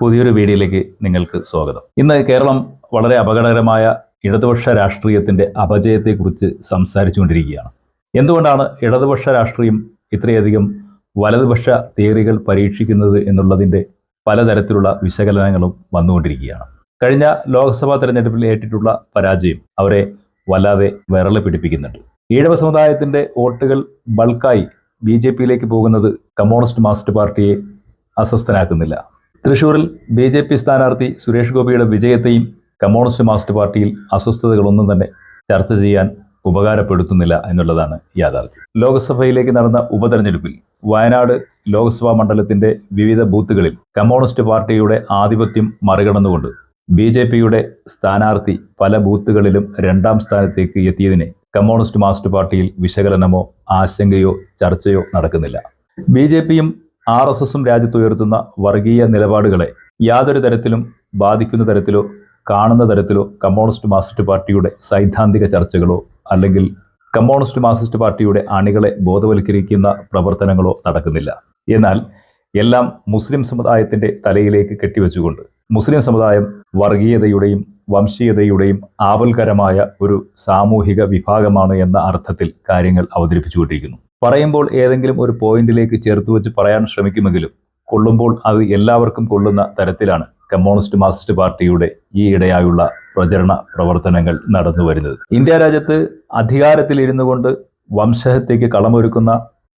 പുതിയൊരു വീഡിയോയിലേക്ക് നിങ്ങൾക്ക് സ്വാഗതം. ഇന്ന് കേരളം വളരെ അപകടകരമായ ഇടതുപക്ഷ രാഷ്ട്രീയത്തിന്റെ അപജയത്തെക്കുറിച്ച് സംസാരിച്ചുകൊണ്ടിരിക്കുകയാണ്. എന്തുകൊണ്ടാണ് ഇടതുപക്ഷ രാഷ്ട്രീയം ഇത്രയധികം വലതുപക്ഷ തിയറികൾ പരീക്ഷിക്കുന്നത് എന്നുള്ളതിന്റെ പലതരത്തിലുള്ള വിശകലനങ്ങളും വന്നുകൊണ്ടിരിക്കുകയാണ്. കഴിഞ്ഞ ലോക്സഭാ തെരഞ്ഞെടുപ്പിൽ ഏറ്റിട്ടുള്ള പരാജയം അവരെ വല്ലാതെ വിരൾ പിടിപ്പിക്കുന്നുണ്ട്. ഈഴവ സമുദായത്തിന്റെ വോട്ടുകൾ ബൾക്കായി ബി ജെ പിയിലേക്ക് പോകുന്നത് കമ്മ്യൂണിസ്റ്റ് മാർക്സിസ്റ്റ് പാർട്ടിയെ അസ്വസ്ഥനാക്കുന്നില്ല. തൃശൂരിൽ ബി ജെ പി സ്ഥാനാർത്ഥി സുരേഷ് ഗോപിയുടെ വിജയത്തെയും കമ്മ്യൂണിസ്റ്റ് മാർക്സിസ്റ്റ് പാർട്ടിയിൽ അസ്വസ്ഥതകളൊന്നും തന്നെ ചർച്ച ചെയ്യാൻ ഉപകാരപ്പെടുത്തുന്നില്ല എന്നുള്ളതാണ് യാഥാർത്ഥ്യം. ലോക്സഭയിലേക്ക് നടന്ന ഉപതെരഞ്ഞെടുപ്പിൽ വയനാട് ലോക്സഭാ മണ്ഡലത്തിന്റെ വിവിധ ബൂത്തുകളിൽ കമ്മ്യൂണിസ്റ്റ് പാർട്ടിയുടെ ആധിപത്യം മറികടന്നുകൊണ്ട് ബി ജെ പിയുടെ സ്ഥാനാർത്ഥി പല ബൂത്തുകളിലും രണ്ടാം സ്ഥാനത്തേക്ക് എത്തിയതിനെ കമ്മ്യൂണിസ്റ്റ് മാർക്സിസ്റ്റ് പാർട്ടിയിൽ വിശകലനമോ ആശങ്കയോ ചർച്ചയോ നടക്കുന്നില്ല. ബി ജെ പിയും ആർ എസ് എസും രാജ്യത്തുയർത്തുന്ന വർഗീയ നിലപാടുകളെ യാതൊരു തരത്തിലും ബാധിക്കുന്ന തരത്തിലോ കാണുന്ന തരത്തിലോ കമ്മ്യൂണിസ്റ്റ് മാർക്സിസ്റ്റ് പാർട്ടിയുടെ സൈദ്ധാന്തിക ചർച്ചകളോ അല്ലെങ്കിൽ കമ്മ്യൂണിസ്റ്റ് മാർക്സിസ്റ്റ് പാർട്ടിയുടെ അണികളെ ബോധവൽക്കരിക്കുന്ന പ്രവർത്തനങ്ങളോ നടക്കുന്നില്ല. എന്നാൽ എല്ലാം മുസ്ലിം സമുദായത്തിന്റെ തലയിലേക്ക് കെട്ടിവെച്ചുകൊണ്ട് മുസ്ലിം സമുദായം വർഗീയതയുടെയും വംശീയതയുടെയും ആവൽകരമായ ഒരു സാമൂഹിക വിഭാഗമാണ് എന്ന അർത്ഥത്തിൽ കാര്യങ്ങൾ അവതരിപ്പിച്ചുകൊണ്ടിരിക്കുന്നു. പറയുമ്പോൾ ഏതെങ്കിലും ഒരു പോയിന്റിലേക്ക് ചേർത്ത് വെച്ച് പറയാൻ ശ്രമിക്കുമെങ്കിലും കൊള്ളുമ്പോൾ അത് എല്ലാവർക്കും കൊള്ളുന്ന തരത്തിലാണ് കമ്മ്യൂണിസ്റ്റ് മാർക്സിസ്റ്റ് പാർട്ടിയുടെ ഈ ഇടയായുള്ള പ്രചരണ പ്രവർത്തനങ്ങൾ നടന്നു വരുന്നത്. ഇന്ത്യ രാജ്യത്ത് അധികാരത്തിൽ ഇരുന്നു കൊണ്ട് വംശഹത്യക്ക് കളമൊരുക്കുന്ന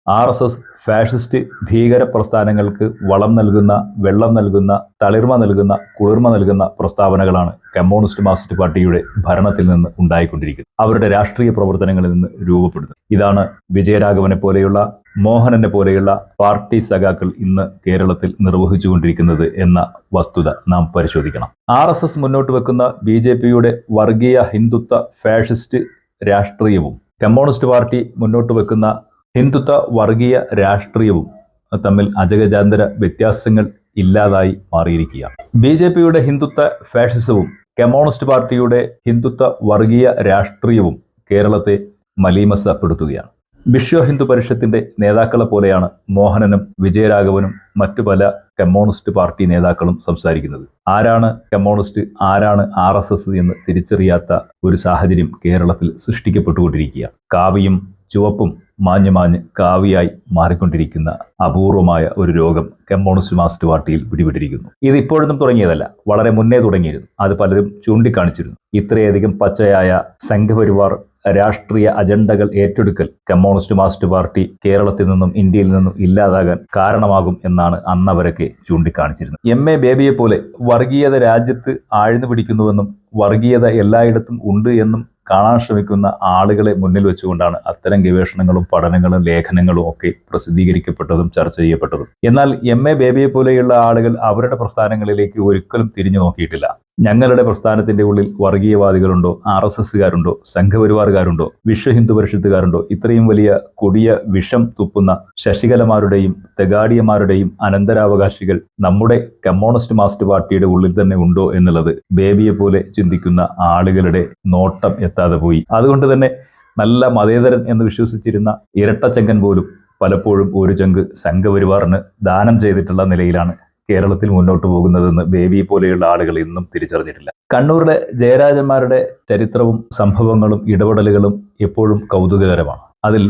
ആർ എസ് എസ് ഫാഷിസ്റ്റ് ഭീകര പ്രസ്ഥാനങ്ങൾക്ക് വളം നൽകുന്ന വെള്ളം നൽകുന്ന തളിർമ നൽകുന്ന കുളിർമ നൽകുന്ന പ്രസ്താവനകളാണ് കമ്മ്യൂണിസ്റ്റ് മാർക്സിസ്റ്റ് പാർട്ടിയുടെ ഭരണത്തിൽ നിന്ന് ഉണ്ടായിക്കൊണ്ടിരിക്കുന്നത്. അവരുടെ രാഷ്ട്രീയ പ്രവർത്തനങ്ങളിൽ നിന്ന് രൂപപ്പെടുന്നത്. ഇതാണ് വിജയരാഘവനെ പോലെയുള്ള മോഹനനെ പോലെയുള്ള പാർട്ടി സഖാക്കൾ ഇന്ന് കേരളത്തിൽ നിർവഹിച്ചുകൊണ്ടിരിക്കുന്നത് എന്ന വസ്തുത നാം പരിശോധിക്കണം. ആർ എസ് എസ് മുന്നോട്ട് വെക്കുന്ന ബി ജെ പിയുടെ വർഗീയ ഹിന്ദുത്വ ഫാഷിസ്റ്റ് രാഷ്ട്രീയവും കമ്മ്യൂണിസ്റ്റ് പാർട്ടി മുന്നോട്ട് വെക്കുന്ന ഹിന്ദുത്വ വർഗീയ രാഷ്ട്രീയവും തമ്മിൽ അജഗജാന്തര വ്യത്യാസങ്ങൾ ഇല്ലാതായി മാറിയിരിക്കുകയാണ്. ബി ജെ പിയുടെ ഹിന്ദുത്വ ഫാഷിസവും കമ്മ്യൂണിസ്റ്റ് പാർട്ടിയുടെ ഹിന്ദുത്വ വർഗീയ രാഷ്ട്രീയവും കേരളത്തെ മലീമസപ്പെടുത്തുകയാണ്. വിശ്വ ഹിന്ദു പരിഷത്തിന്റെ നേതാക്കളെ പോലെയാണ് മോഹനനും വിജയരാഘവനും മറ്റു പല കമ്മ്യൂണിസ്റ്റ് പാർട്ടി നേതാക്കളും സംസാരിക്കുന്നത്. ആരാണ് കമ്മ്യൂണിസ്റ്റ് ആരാണ് ആർ എസ് എസ് എന്ന് തിരിച്ചറിയാത്ത ഒരു സാഹചര്യം കേരളത്തിൽ സൃഷ്ടിക്കപ്പെട്ടുകൊണ്ടിരിക്കുക കാവിയും ചുവപ്പും മാഞ്ഞു മാഞ്ഞ് കാവിയായി മാറിക്കൊണ്ടിരിക്കുന്ന അപൂർവമായ ഒരു രോഗം കമ്മ്യൂണിസ്റ്റ് മാർക്സിസ്റ്റ് പാർട്ടിയിൽ പിടിപെട്ടിരിക്കുന്നു. ഇത് ഇപ്പോഴൊന്നും തുടങ്ങിയതല്ല വളരെ മുന്നേ തുടങ്ങിയിരുന്നു. അത് പലരും ചൂണ്ടിക്കാണിച്ചിരുന്നു. ഇത്രയധികം പച്ചയായ സംഘപരിവാർ രാഷ്ട്രീയ അജണ്ടകൾ ഏറ്റെടുക്കൽ കമ്മ്യൂണിസ്റ്റ് മാർക്സിസ്റ്റ് പാർട്ടി കേരളത്തിൽ നിന്നും ഇന്ത്യയിൽ നിന്നും ഇല്ലാതാകാൻ കാരണമാകും എന്നാണ് അന്നവരൊക്കെ ചൂണ്ടിക്കാണിച്ചിരുന്നത്. എം. എ. ബേബിയെ പോലെ വർഗീയത രാജ്യത്ത് ആഴ്ന്നു പിടിക്കുന്നുവെന്നും വർഗീയത എല്ലായിടത്തും ഉണ്ട് എന്നും കാണാൻ ശ്രമിക്കുന്ന ആളുകളെ മുന്നിൽ വെച്ചുകൊണ്ടാണ് അത്തരം ഗവേഷണങ്ങളും പഠനങ്ങളും ലേഖനങ്ങളും ഒക്കെ പ്രസിദ്ധീകരിക്കപ്പെട്ടതും ചർച്ച ചെയ്യപ്പെട്ടതും. എന്നാൽ എം എ ബേബിയെ പോലെയുള്ള ആളുകൾ അവരുടെ പ്രസ്ഥാനങ്ങളിലേക്ക് ഒരിക്കലും തിരിഞ്ഞു നോക്കിയിട്ടില്ല. ഞങ്ങളുടെ പ്രസ്ഥാനത്തിന്റെ ഉള്ളിൽ വർഗീയവാദികളുണ്ടോ ആർ എസ് എസ്സുകാരുണ്ടോ സംഘപരിവാറുകാരുണ്ടോ വിശ്വ ഹിന്ദു പരിഷത്തുകാരുണ്ടോ ഇത്രയും വലിയ കൊടിയ വിഷം തുപ്പുന്ന ശശികലമാരുടെയും തെഗാഡിയമാരുടെയും അനന്തരാവകാശികൾ നമ്മുടെ കമ്മ്യൂണിസ്റ്റ് മാസ്റ്റ് പാർട്ടിയുടെ ഉള്ളിൽ തന്നെ ഉണ്ടോ എന്നുള്ളത് ബേബിയെ പോലെ ചിന്തിക്കുന്ന ആളുകളുടെ നോട്ടം എത്താതെ പോയി. അതുകൊണ്ട് തന്നെ നല്ല മതേതരൻ എന്ന് വിശ്വസിച്ചിരുന്ന ഇരട്ടച്ചങ്കൻ പോലും പലപ്പോഴും ഒരു ചങ്ക് സംഘപരിവാറിന് ദാനം ചെയ്തിട്ടുള്ള നിലയിലാണ് കേരളത്തിൽ മുന്നോട്ട് പോകുന്നതെന്ന് ബേബി പോലെയുള്ള ആളുകൾ ഇന്നും തിരിച്ചറിഞ്ഞിട്ടില്ല. കണ്ണൂരിലെ ജയരാജന്മാരുടെ ചരിത്രവും സംഭവങ്ങളും ഇടപെടലുകളും എപ്പോഴും കൗതുകകരമാണ്. അതിൽ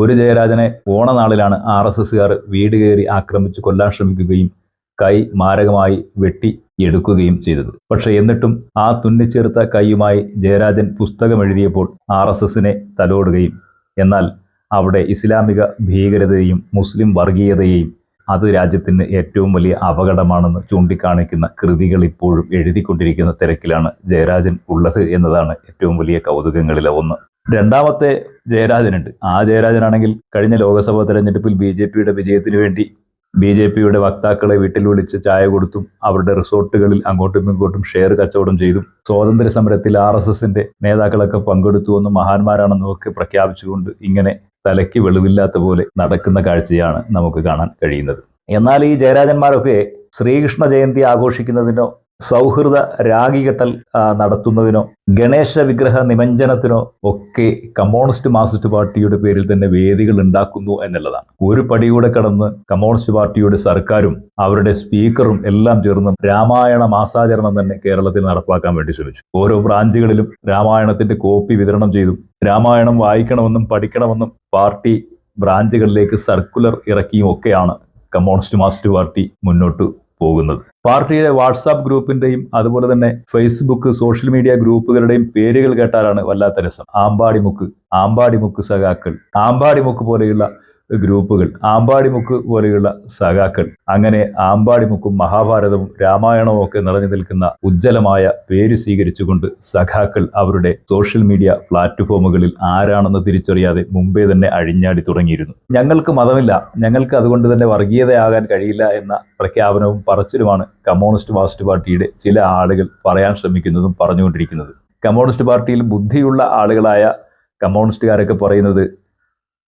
ഒരു ജയരാജനെ ഓണനാളിലാണ് ആർ എസ് എസുകാർ വീട് കയറി ആക്രമിച്ച് കൊല്ലാൻ ശ്രമിക്കുകയും കൈ മാരകമായി വെട്ടി എടുക്കുകയും ചെയ്തത്. പക്ഷെ എന്നിട്ടും ആ തുന്നിച്ചേർത്ത കൈയുമായി ജയരാജൻ പുസ്തകം എഴുതിയപ്പോൾ ആർ എസ് എസിനെ തലോടുകയും എന്നാൽ അവിടെ ഇസ്ലാമിക ഭീകരതയെയും മുസ്ലിം വർഗീയതയെയും അത് രാജ്യത്തിന് ഏറ്റവും വലിയ അപകടമാണെന്ന് ചൂണ്ടിക്കാണിക്കുന്ന കൃതികൾ ഇപ്പോഴും എഴുതിക്കൊണ്ടിരിക്കുന്ന തിരക്കിലാണ് ജയരാജൻ ഉള്ളത് എന്നതാണ് ഏറ്റവും വലിയ കൗതുകങ്ങളിലെ ഒന്ന്. രണ്ടാമത്തെ ജയരാജനുണ്ട്. ആ ജയരാജനാണെങ്കിൽ കഴിഞ്ഞ ലോക്സഭാ തെരഞ്ഞെടുപ്പിൽ ബി ജെ പിയുടെ വിജയത്തിന് വേണ്ടി ബി ജെ പിയുടെ വക്താക്കളെ വീട്ടിൽ വിളിച്ച് ചായ കൊടുത്തും അവരുടെ റിസോർട്ടുകളിൽ അങ്ങോട്ടും ഇങ്ങോട്ടും ഷെയർ കച്ചവടം ചെയ്തും സ്വാതന്ത്ര്യ സമരത്തിൽ ആർ എസ് എസിന്റെ നേതാക്കളൊക്കെ പങ്കെടുത്തുവെന്നും മഹാന്മാരാണെന്നും ഒക്കെ പ്രഖ്യാപിച്ചുകൊണ്ട് ഇങ്ങനെ തലയ്ക്ക് വെളിവില്ലാത്ത പോലെ നടക്കുന്ന കാഴ്ചയാണ് നമുക്ക് കാണാൻ കഴിയുന്നത്. എന്നാൽ ഈ ജയരാജന്മാരൊക്കെ ശ്രീകൃഷ്ണ ജയന്തി ആഘോഷിക്കുന്നതിനോ സൗഹൃദ രാഗികെട്ടൽ നടത്തുന്നതിനോ ഗണേശ വിഗ്രഹ നിമഞ്ജനത്തിനോ ഒക്കെ കമ്മ്യൂണിസ്റ്റ് മാർക്സിസ്റ്റ് പാർട്ടിയുടെ പേരിൽ തന്നെ വേദികൾ ഉണ്ടാക്കുന്നു എന്നുള്ളതാണ്. ഒരു പടിയൂടെ കടന്ന് കമ്മ്യൂണിസ്റ്റ് പാർട്ടിയുടെ സർക്കാരും അവരുടെ സ്പീക്കറും എല്ലാം ചേർന്ന് രാമായണ മാസാചരണം തന്നെ കേരളത്തിൽ നടപ്പാക്കാൻ വേണ്ടി ശ്രമിച്ചു. ഓരോ ബ്രാഞ്ചുകളിലും രാമായണത്തിന്റെ കോപ്പി വിതരണം ചെയ്തു രാമായണം വായിക്കണമെന്നും പഠിക്കണമെന്നും പാർട്ടി ബ്രാഞ്ചുകളിലേക്ക് സർക്കുലർ ഇറക്കിയും ഒക്കെയാണ് കമ്മ്യൂണിസ്റ്റ് മാർക്സിസ്റ്റ് പാർട്ടി മുന്നോട്ട് പോകുന്നത്. പാർട്ടിയുടെ വാട്സാപ്പ് ഗ്രൂപ്പിന്റെയും അതുപോലെ തന്നെ ഫേസ്ബുക്ക് സോഷ്യൽ മീഡിയ ഗ്രൂപ്പുകളുടെയും പേരുകൾ കേട്ടാലാണ് വല്ലാത്ത രസം. ആമ്പാടിമുക്ക് ആമ്പാടിമുക്ക് സഖാക്കൾ. ആമ്പാടിമുക്ക് പോലെയുള്ള ഗ്രൂപ്പുകൾ ആമ്പാടിമുക്ക് പോലെയുള്ള സഖാക്കൾ. അങ്ങനെ ആമ്പാടിമുക്കും മഹാഭാരതവും രാമായണവും ഒക്കെ നിറഞ്ഞു നിൽക്കുന്ന ഉജ്ജ്വലമായ പേര് സ്വീകരിച്ചുകൊണ്ട് സഖാക്കൾ അവരുടെ സോഷ്യൽ മീഡിയ പ്ലാറ്റ്ഫോമുകളിൽ ആരാണെന്ന് തിരിച്ചറിയാതെ മുമ്പേ തന്നെ അഴിഞ്ഞാടി തുടങ്ങിയിരുന്നു. ഞങ്ങൾക്ക് മതമില്ല. ഞങ്ങൾക്ക് അതുകൊണ്ട് തന്നെ വർഗീയതയാകാൻ കഴിയില്ല എന്ന പ്രഖ്യാപനവും പറച്ചിലുമാണ് കമ്മ്യൂണിസ്റ്റ് മാർക്സിസ്റ്റ് പാർട്ടിയുടെ ചില ആളുകൾ പറയാൻ ശ്രമിക്കുന്നതും പറഞ്ഞുകൊണ്ടിരിക്കുന്നത്. കമ്മ്യൂണിസ്റ്റ് പാർട്ടിയിൽ ബുദ്ധിയുള്ള ആളുകളായ കമ്മ്യൂണിസ്റ്റുകാരൊക്കെ പറയുന്നത്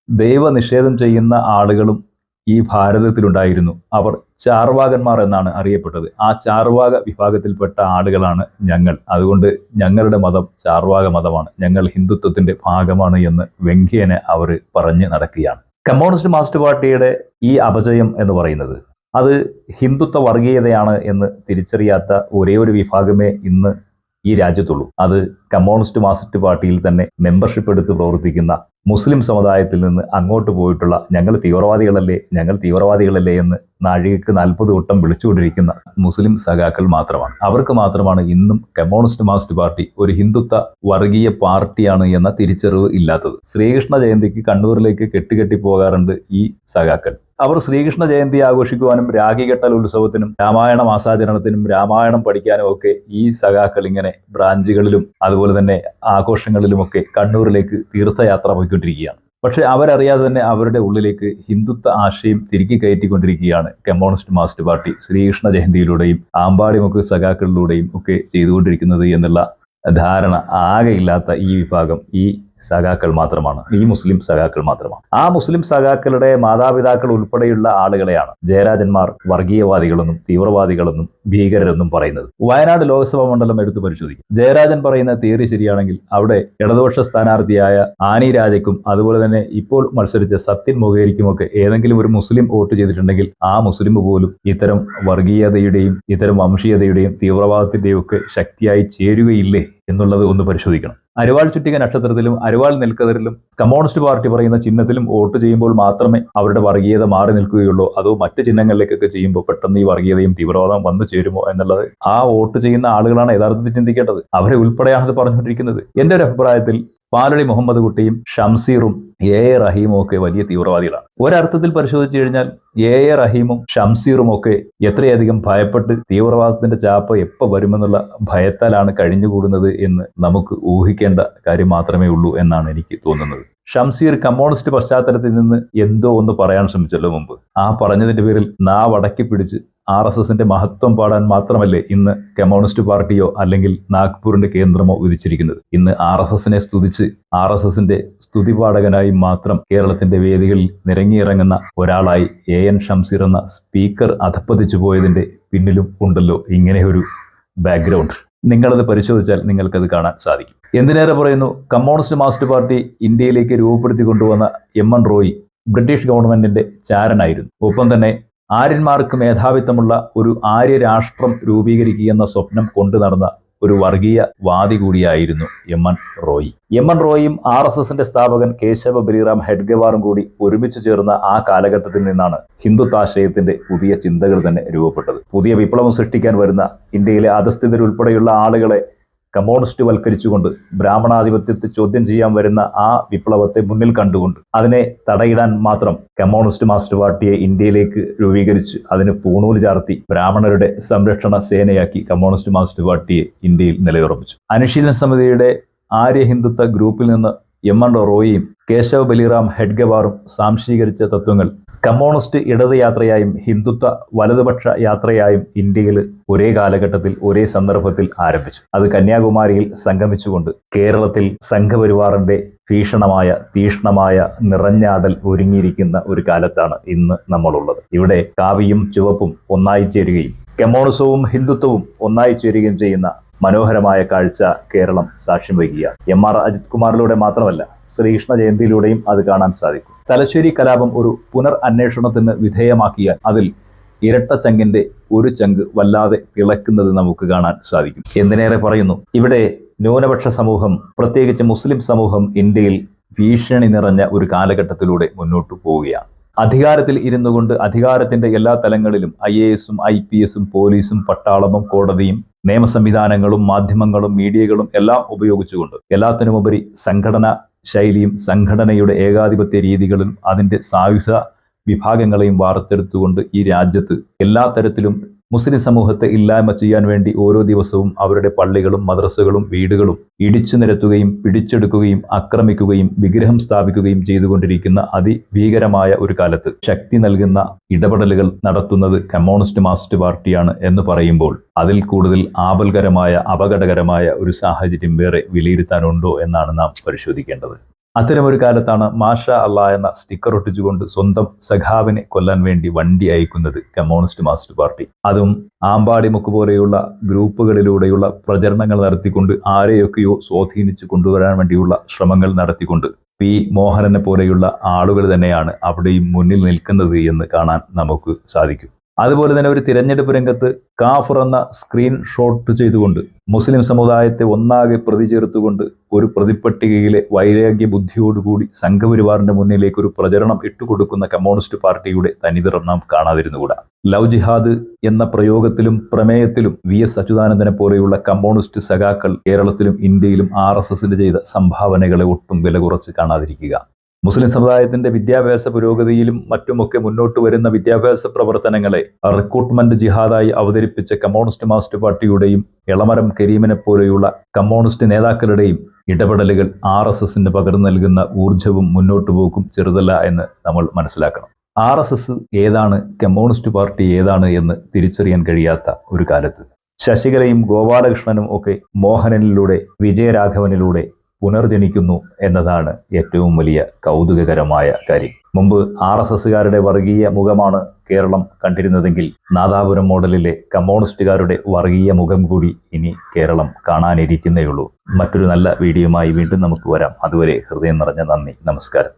ദൈവനിഷേധം ചെയ്യുന്ന ആളുകളും ഈ ഭാരതത്തിലുണ്ടായിരുന്നു. അവർ ചാർവാകന്മാർ എന്നാണ് അറിയപ്പെട്ടത്. ആ ചാർവാക വിഭാഗത്തിൽപ്പെട്ട ആളുകളാണ് ഞങ്ങൾ. അതുകൊണ്ട് ഞങ്ങളുടെ മതം ചാർവാക മതമാണ്. ഞങ്ങൾ ഹിന്ദുത്വത്തിന്റെ ഭാഗമാണ് എന്ന് വെങ്കേനെ അവർ പറഞ്ഞ് നടക്കുകയാണ്. കമ്മ്യൂണിസ്റ്റ് മാർക്സിസ്റ്റ് പാർട്ടിയുടെ ഈ അപജയം എന്ന് പറയുന്നത് അത് ഹിന്ദുത്വ വർഗീയതയാണ് എന്ന് തിരിച്ചറിയാത്ത ഒരേ ഒരു വിഭാഗമേ ഇന്ന് ഈ രാജ്യത്തുള്ളൂ. അത് കമ്മ്യൂണിസ്റ്റ് മാർക്സിസ്റ്റ് പാർട്ടിയിൽ തന്നെ മെമ്പർഷിപ്പ് എടുത്ത് പ്രവർത്തിക്കുന്ന മുസ്ലിം സമുദായത്തിൽ നിന്ന് അങ്ങോട്ട് പോയിട്ടുള്ള ഞങ്ങൾ തീവ്രവാദികളല്ലേ ഞങ്ങൾ തീവ്രവാദികളല്ലേ എന്ന് നാഴികക്ക് നാൽപ്പത് വട്ടം വിളിച്ചുകൊണ്ടിരിക്കുന്ന മുസ്ലിം സഖാക്കൾ മാത്രമാണ്. അവർക്ക് മാത്രമാണ് ഇന്നും കമ്മ്യൂണിസ്റ്റ് മാർക്സിസ്റ്റ് പാർട്ടി ഒരു ഹിന്ദുത്വ വർഗീയ പാർട്ടിയാണ് എന്ന തിരിച്ചറിവ് ഇല്ലാത്തത്. ശ്രീകൃഷ്ണ ജയന്തിക്ക് കണ്ണൂരിലേക്ക് കെട്ടുകെട്ടി പോകാറുണ്ട് ഈ സഖാക്കൾ. അവർ ശ്രീകൃഷ്ണ ജയന്തി ആഘോഷിക്കുവാനും രാഖികെട്ടൽ ഉത്സവത്തിനും രാമായണ മാസാചരണത്തിനും രാമായണം പഠിക്കാനും ഒക്കെ ഈ സഖാക്കൾ ഇങ്ങനെ ബ്രാഞ്ചുകളിലും അതുപോലെ തന്നെ ആഘോഷങ്ങളിലുമൊക്കെ കണ്ണൂരിലേക്ക് തീർത്ഥയാത്ര പോയിക്കൊണ്ടിരിക്കുകയാണ്. പക്ഷെ അവരറിയാതെ തന്നെ അവരുടെ ഉള്ളിലേക്ക് ഹിന്ദുത്വ ആശയം തിരികെ കയറ്റിക്കൊണ്ടിരിക്കുകയാണ് കമ്മ്യൂണിസ്റ്റ് മാർക്സിസ്റ്റ് പാർട്ടി. ശ്രീകൃഷ്ണ ജയന്തിയിലൂടെയും ആമ്പാടിമുക്ക് സഖാക്കളിലൂടെയും ഒക്കെ ചെയ്തുകൊണ്ടിരിക്കുന്നത് എന്നുള്ള ധാരണ ആകെയില്ലാത്ത ഈ വിഭാഗം ഈ സഖാക്കൾ മാത്രമാണ്. ഈ മുസ്ലിം സഖാക്കൾ മാത്രമാണ്. ആ മുസ്ലിം സഖാക്കളുടെ മാതാപിതാക്കൾ ഉൾപ്പെടെയുള്ള ആളുകളെയാണ് ജയരാജന്മാർ വർഗീയവാദികളെന്നും തീവ്രവാദികളെന്നും ഭീകരരെന്നും പറയുന്നത്. വയനാട് ലോക്സഭാ മണ്ഡലം എടുത്തു പരിശോധിക്കും. ജയരാജൻ പറയുന്ന തിയറി ശരിയാണെങ്കിൽ അവിടെ ഇടതുപക്ഷ സ്ഥാനാർത്ഥിയായ ആനി രാജയ്ക്കും അതുപോലെ തന്നെ ഇപ്പോൾ മത്സരിച്ച സത്യൻ മൊകേരിക്കുമൊക്കെ ഏതെങ്കിലും ഒരു മുസ്ലിം വോട്ട് ചെയ്തിട്ടുണ്ടെങ്കിൽ ആ മുസ്ലിം പോലും ഇത്തരം വർഗീയതയുടെയും ഇത്തരം വംശീയതയുടെയും തീവ്രവാദത്തിന്റെയും ഒക്കെ ശക്തിയായി ചേരുകയില്ലേ എന്നുള്ളത് ഒന്ന് പരിശോധിക്കണം. അരിവാൾ ചുറ്റിക നക്ഷത്രത്തിലും അരിവാൾ നെൽക്കതിരിലും കമ്മ്യൂണിസ്റ്റ് പാർട്ടി പറയുന്ന ചിഹ്നത്തിലും വോട്ട് ചെയ്യുമ്പോൾ മാത്രമേ അവരുടെ വർഗീയത മാറി നിൽക്കുകയുള്ളൂ. അതോ മറ്റ് ചിഹ്നങ്ങളിലേക്കൊക്കെ ചെയ്യുമ്പോൾ പെട്ടെന്ന് ഈ വർഗീയതയും തീവ്രവാദം വന്നു ചേരുമോ എന്നുള്ളത് ആ വോട്ട് ചെയ്യുന്ന ആളുകളാണ് യഥാർത്ഥത്തിൽ ചിന്തിക്കേണ്ടത്. അവരെ ഉൾപ്പെടെയാണത് പറഞ്ഞുകൊണ്ടിരിക്കുന്നത്. എന്റെ ഒരു അഭിപ്രായത്തിൽ പാലടി മുഹമ്മദ് കുട്ടിയും ഷംസീറും എ എ റഹീമും ഒക്കെ വലിയ തീവ്രവാദികളാണ്. ഒരർത്ഥത്തിൽ പരിശോധിച്ചു കഴിഞ്ഞാൽ എ എ റഹീമും ഷംസീറും ഒക്കെ എത്രയധികം ഭയപ്പെട്ട് തീവ്രവാദത്തിന്റെ ചാപ്പ എപ്പോൾ വരുമെന്നുള്ള ഭയത്താലാണ് കഴിഞ്ഞുകൂടുന്നത് എന്ന് നമുക്ക് ഊഹിക്കേണ്ട കാര്യം മാത്രമേ ഉള്ളൂ എന്നാണ് എനിക്ക് തോന്നുന്നത്. ഷംസീർ കമ്മ്യൂണിസ്റ്റ് പശ്ചാത്തലത്തിൽ നിന്ന് എന്തോ ഒന്ന് പറയാൻ ശ്രമിച്ചല്ലോ മുമ്പ്. ആ പറഞ്ഞതിന്റെ പേരിൽ നാവടക്കി പിടിച്ച് ആർ എസ് എസിന്റെ മഹത്വം പാടാൻ മാത്രമല്ലേ ഇന്ന് കമ്മ്യൂണിസ്റ്റ് പാർട്ടിയോ അല്ലെങ്കിൽ നാഗ്പൂരിന്റെ കേന്ദ്രമോ വിധിച്ചിരിക്കുന്നത്. ഇന്ന് ആർ എസ് എസിനെ സ്തുതിച്ച് ആർ എസ് എസിന്റെ സ്തുതിപാഠകനായി മാത്രം കേരളത്തിന്റെ വേദികളിൽ നിരങ്ങിയിറങ്ങുന്ന ഒരാളായി എ എൻ ഷംസീർ എന്ന സ്പീക്കർ അധപ്പതിച്ചു പോയതിന്റെ പിന്നിലും ഉണ്ടല്ലോ ഇങ്ങനെ ഒരു ബാക്ക്ഗ്രൗണ്ട്. നിങ്ങളത് പരിശോധിച്ചാൽ നിങ്ങൾക്കത് കാണാൻ സാധിക്കും. എന്തിനേറെ പറയുന്നു? കമ്മ്യൂണിസ്റ്റ് മാസ്റ്റ് പാർട്ടി ഇന്ത്യയിലേക്ക് രൂപപ്പെടുത്തി കൊണ്ടുവന്ന എം എൻ റോയി ബ്രിട്ടീഷ് ഗവൺമെന്റിന്റെ ചാരനായിരുന്നു. ഒപ്പം തന്നെ ആര്യന്മാർക്ക് മേധാവിത്വമുള്ള ഒരു ആര്യ രാഷ്ട്രം രൂപീകരിക്കുക എന്ന സ്വപ്നം കൊണ്ടു നടന്ന ഒരു വർഗീയ വാദി കൂടിയായിരുന്നു M. N. Roy. M. N. റോയും R S എസിന്റെ സ്ഥാപകൻ കേശവ ബലിറാം ഹെഡ്ഗവാറും കൂടി ഒരുമിച്ച് ചേർന്ന ആ കാലഘട്ടത്തിൽ നിന്നാണ് ഹിന്ദുത്വാശയത്തിന്റെ പുതിയ ചിന്തകൾ തന്നെ രൂപപ്പെട്ടത്. പുതിയ വിപ്ലവം സൃഷ്ടിക്കാൻ വരുന്ന ഇന്ത്യയിലെ അധസ്ഥിതരുൾപ്പെടെയുള്ള ആളുകളെ കമ്മ്യൂണിസ്റ്റ് വൽക്കരിച്ചുകൊണ്ട് ബ്രാഹ്മണാധിപത്യത്തെ ചോദ്യം ചെയ്യാൻ വരുന്ന ആ വിപ്ലവത്തെ മുന്നിൽ കണ്ടുകൊണ്ട് അതിനെ തടയിടാൻ മാത്രം കമ്മ്യൂണിസ്റ്റ് മാസ്റ്റർ പാർട്ടിയെ ഇന്ത്യയിലേക്ക് രൂപീകരിച്ച് അതിന് പൂണൂൽ ചാർത്തി ബ്രാഹ്മണരുടെ സംരക്ഷണ സേനയാക്കി കമ്മ്യൂണിസ്റ്റ് മാസ്റ്റർ പാർട്ടിയെ ഇന്ത്യയിൽ നിലയുറപ്പിച്ചു. അനുശീലന സമിതിയുടെ ആര്യ ഹിന്ദുത്വ ഗ്രൂപ്പിൽ നിന്ന് എം എൻ റോയിയും കേശവ ബലിറാം ഹെഡ്ഗവാറും സാംശീകരിച്ച തത്വങ്ങൾ കമ്മ്യൂണിസ്റ്റ് ഇടത് യാത്രയായും ഹിന്ദുത്വ വലതുപക്ഷ യാത്രയായും ഇന്ത്യയിൽ ഒരേ കാലഘട്ടത്തിൽ ഒരേ സന്ദർഭത്തിൽ ആരംഭിച്ചു. അത് കന്യാകുമാരിയിൽ സംഗമിച്ചുകൊണ്ട് കേരളത്തിൽ സംഘപരിവാറിന്റെ ഭീഷണമായ തീഷ്ണമായ നിറഞ്ഞാടൽ ഒരുങ്ങിയിരിക്കുന്ന ഒരു കാലത്താണ് ഇന്ന് നമ്മളുള്ളത്. ഇവിടെ കാവിയും ചുവപ്പും ഒന്നായി ചേരുകയും കമ്മ്യൂണിസവും ഹിന്ദുത്വവും ഒന്നായി ചേരുകയും ചെയ്യുന്ന മനോഹരമായ കാഴ്ച കേരളം സാക്ഷ്യം വഹിക്കുക എം ആർ അജിത് കുമാറിലൂടെ മാത്രമല്ല ശ്രീകൃഷ്ണ ജയന്തിയിലൂടെയും അത് കാണാൻ സാധിക്കും. തലശ്ശേരി കലാപം ഒരു പുനർ അന്വേഷണത്തിന് വിധേയമാക്കിയാൽ അതിൽ ഇരട്ട ചങ്കിന്റെ ഒരു ചങ്ക് വല്ലാതെ തിളക്കുന്നത് നമുക്ക് കാണാൻ സാധിക്കും. എന്തിനേറെ പറയുന്നു? ഇവിടെ ന്യൂനപക്ഷ സമൂഹം പ്രത്യേകിച്ച് മുസ്ലിം സമൂഹം ഇന്ത്യയിൽ ഭീഷണി നിറഞ്ഞ ഒരു കാലഘട്ടത്തിലൂടെ മുന്നോട്ട് പോവുകയാണ്. അധികാരത്തിൽ ഇരുന്നു കൊണ്ട് അധികാരത്തിന്റെ എല്ലാ തലങ്ങളിലും ഐ എ എസും ഐ പി എസും പോലീസും പട്ടാളവും കോടതിയും നിയമ സംവിധാനങ്ങളും മാധ്യമങ്ങളും മീഡിയകളും എല്ലാം ഉപയോഗിച്ചുകൊണ്ട് എല്ലാത്തിനുമുപരി സംഘടന ശൈലിയും സംഘടനയുടെ ഏകാധിപത്യ രീതികളും അതിന്റെ സായുധ വിഭാഗങ്ങളെയും വാർത്തെടുത്തുകൊണ്ട് ഈ രാജ്യത്ത് എല്ലാ തരത്തിലും മുസ്ലിം സമൂഹത്തെ ഇല്ലായ്മ ചെയ്യാൻ വേണ്ടി ഓരോ ദിവസവും അവരുടെ പള്ളികളും മദ്രസകളും വീടുകളും ഇടിച്ചു നിരത്തുകയും പിടിച്ചെടുക്കുകയും ആക്രമിക്കുകയും വിഗ്രഹം സ്ഥാപിക്കുകയും ചെയ്തുകൊണ്ടിരിക്കുന്ന അതിഭീകരമായ ഒരു കാലത്ത് ശക്തി നൽകുന്ന ഇടപെടലുകൾ നടത്തുന്നത് കമ്മ്യൂണിസ്റ്റ് മാർക്സിസ്റ്റ് പാർട്ടിയാണ് എന്ന് പറയുമ്പോൾ അതിൽ കൂടുതൽ ആപൽകരമായ അപകടകരമായ ഒരു സാഹചര്യം വേറെ വിലയിരുത്താനുണ്ടോ എന്നാണ് നാം പരിശോധിക്കേണ്ടത്. അത്തരമൊരു കാലത്താണ് മാഷ അല്ല എന്ന സ്റ്റിക്കർ ഒട്ടിച്ചുകൊണ്ട് സ്വന്തം സഖാവിനെ കൊല്ലാൻ വേണ്ടി വണ്ടി അയക്കുന്നത് കമ്മ്യൂണിസ്റ്റ് മാസ്റ്റർ പാർട്ടി. അതും ആമ്പാടിമുക്ക് പോലെയുള്ള ഗ്രൂപ്പുകളിലൂടെയുള്ള പ്രചരണങ്ങൾ നടത്തിക്കൊണ്ട് ആരെയൊക്കെയോ സ്വാധീനിച്ചു കൊണ്ടുവരാൻ വേണ്ടിയുള്ള ശ്രമങ്ങൾ നടത്തിക്കൊണ്ട് പി. മോഹനനെ പോലെയുള്ള ആളുകൾ തന്നെയാണ് അവിടെയും മുന്നിൽ നിൽക്കുന്നത് എന്ന് കാണാൻ നമുക്ക് സാധിക്കും. അതുപോലെ തന്നെ ഒരു തിരഞ്ഞെടുപ്പ് രംഗത്ത് കാഫർ എന്ന സ്ക്രീൻ ഷോട്ട് ചെയ്തുകൊണ്ട് മുസ്ലിം സമുദായത്തെ ഒന്നാകെ പ്രതി ചേർത്തുകൊണ്ട് ഒരു പ്രതിപ്പട്ടികയിലെ വൈരാഗ്യ ബുദ്ധിയോടുകൂടി സംഘപരിവാറിന്റെ മുന്നിലേക്ക് ഒരു പ്രചരണം ഇട്ടുകൊടുക്കുന്ന കമ്മ്യൂണിസ്റ്റ് പാർട്ടിയുടെ തനിനിറം നാം കാണാതിരുന്നുകൂടാ. ലവ് ജിഹാദ് എന്ന പ്രയോഗത്തിലും പ്രമേയത്തിലും വി എസ് അച്യുതാനന്ദനെ പോലെയുള്ള കമ്മ്യൂണിസ്റ്റ് സഖാക്കൾ കേരളത്തിലും ഇന്ത്യയിലും ആർ എസ് എസിന് ചെയ്ത സംഭാവനകളെ ഒട്ടും വില കുറച്ച് കാണാതിരിക്കുക. മുസ്ലിം സമുദായത്തിന്റെ വിദ്യാഭ്യാസ പുരോഗതിയിലും മറ്റുമൊക്കെ മുന്നോട്ട് വരുന്ന വിദ്യാഭ്യാസ പ്രവർത്തനങ്ങളെ റിക്രൂട്ട്മെന്റ് ജിഹാദായി അവതരിപ്പിച്ച കമ്മ്യൂണിസ്റ്റ് മാസ്റ്റ് പാർട്ടിയുടെയും ഇളമരം കരീമിനെ പോലെയുള്ള കമ്മ്യൂണിസ്റ്റ് നേതാക്കളുടെയും ഇടപെടലുകൾ ആർ എസ് എസിന് പകർന്നു നൽകുന്ന ഊർജവും മുന്നോട്ട് പോക്കും ചെറുതല്ല എന്ന് നമ്മൾ മനസ്സിലാക്കണം. ആർ എസ് എസ് ഏതാണ് കമ്മ്യൂണിസ്റ്റ് പാർട്ടി ഏതാണ് എന്ന് തിരിച്ചറിയാൻ കഴിയാത്ത ഒരു കാലത്ത്. ശശികലയും ഗോപാലകൃഷ്ണനും ഒക്കെ മോഹനനിലൂടെ വിജയരാഘവനിലൂടെ പുനർജനിക്കുന്നു എന്നതാണ് ഏറ്റവും വലിയ കൗതുകകരമായ കാര്യം. മുമ്പ് ആർ എസ് എസുകാരുടെ വർഗീയ മുഖമാണ് കേരളം കണ്ടിരുന്നതെങ്കിൽ നാദാപുരം മോഡലിലെ കമ്മ്യൂണിസ്റ്റുകാരുടെ വർഗീയ മുഖം കൂടി ഇനി കേരളം കാണാനിരിക്കുന്നേയുള്ളൂ. മറ്റൊരു നല്ല വീഡിയോയുമായി വീണ്ടും നമുക്ക് വരാം. അതുവരെ ഹൃദയം നിറഞ്ഞ നന്ദി. നമസ്കാരം.